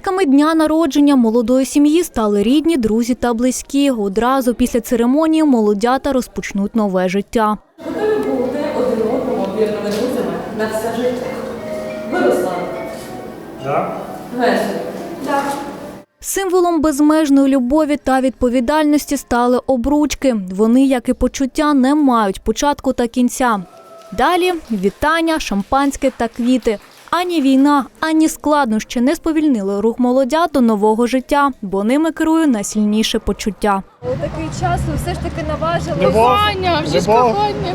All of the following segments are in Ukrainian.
Свідками дня народження молодої сім'ї стали рідні, друзі та близькі. Одразу після церемонії молодята розпочнуть нове життя. Готові бути один одному вірними друзями на все життя. Так. Так. Символом безмежної любові та відповідальності стали обручки. Вони, як і почуття, не мають початку та кінця. Далі вітання, шампанське та квіти. Ані війна, ані складнощі не сповільнили рух молодят до нового життя, бо ними керує найсильніше почуття. У такий час ви все ж таки наважили кохання, вже ж кохання.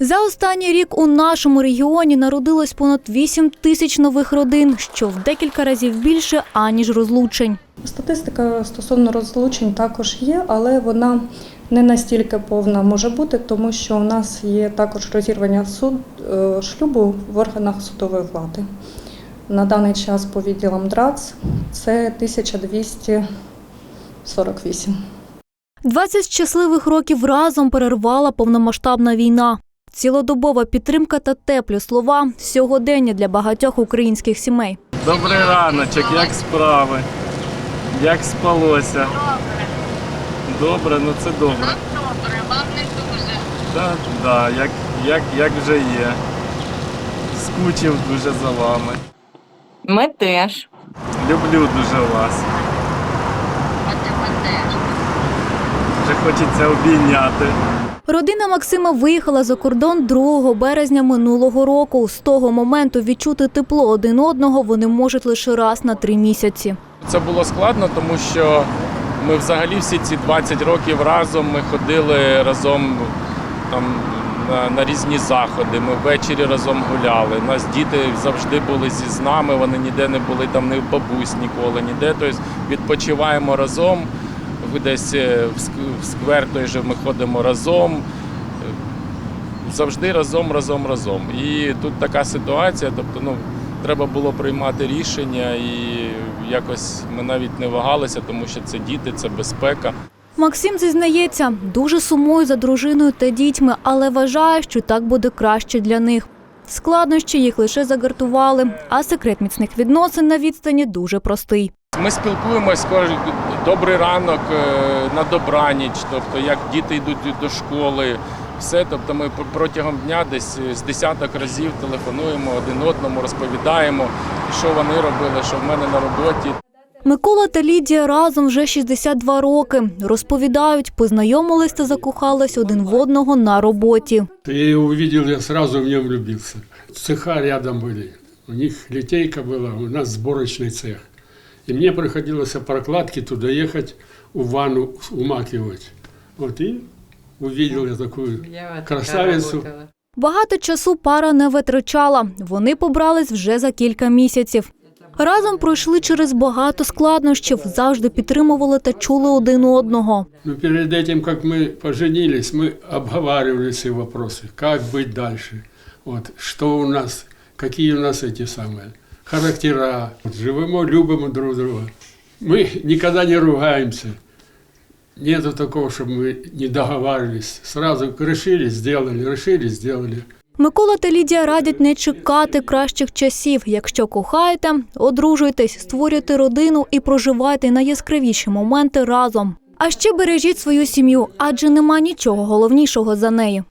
За останній рік у нашому регіоні народилось понад 8 тисяч нових родин, що в декілька разів більше аніж розлучень. Статистика стосовно розлучень також є, але вона не настільки повна може бути, тому що у нас є також розірвання суд, е, шлюбу в органах судової влади. На даний час по відділам ДРАЦ це 1248. 20 щасливих років разом перервала повномасштабна війна. Цілодобова підтримка та теплі слова сьогодення для багатьох українських сімей. Добрий раночок, як справи? Як спалося? Добре, ну це добре. Добре, вам не дуже. Так, да, як, як, як вже є. Скучив дуже за вами. Ми теж. Люблю дуже вас. А тебе теж. Вже хочеться обійняти. Родина Максима виїхала за кордон 2 березня минулого року. З того моменту відчути тепло один одного вони можуть лише раз на три місяці. Це було складно, тому що ми взагалі всі ці 20 років разом ми ходили разом там, на, на різні заходи. Ми ввечері разом гуляли. У нас діти завжди були зі з нами, вони ніде не були там ні в бабусь ніколи, ніде. Тобто відпочиваємо разом. Десь е, в сквер той же ми ходимо разом. Завжди разом, разом, разом. І тут така ситуація, тобто, ну, треба було приймати рішення, і якось ми навіть не вагалися, тому що це діти, це безпека. Максим зізнається, дуже сумує за дружиною та дітьми, але вважає, що так буде краще для них. Складнощі їх лише загартували, а секрет міцних відносин на відстані дуже простий. Ми спілкуємось кожен добрий ранок е, на добраніч, тобто як діти йдуть до школи. Все, тобто ми пр- протягом дня десь з десяток разів телефонуємо один одному, розповідаємо, що вони робили, що в мене на роботі. Микола та Лідія разом вже 62 роки. Розповідають, познайомились та закохались один в одного на роботі. Я его увидел, я сразу в нем влюбился. Цеха рядом были. У них литейка была, у нас сборочный цех. И мне приходилось по прокладке туда ехать, у ванну умакивать. Вот и увидел я такую красавицу. Багато часу пара не витрачала. Вони побрались вже за кілька місяців. Разом пройшли через багато складнощів, завжди підтримували та чули один одного. Но перед этим, как мы поженились, мы обговаривали все вопросы, как быть дальше. Вот, что у нас, какие у нас эти самые характера. Вот, живемо, любим друг друга. Мы никогда не ругаемся. Нету такого, чтобы мы не договаривались. Сразу решили, сделали, решили, сделали. Микола та Лідія радять не чекати кращих часів. Якщо кохаєте, одружуйтесь, створюйте родину і проживайте найяскравіші моменти разом. А ще бережіть свою сім'ю, адже нема нічого головнішого за нею.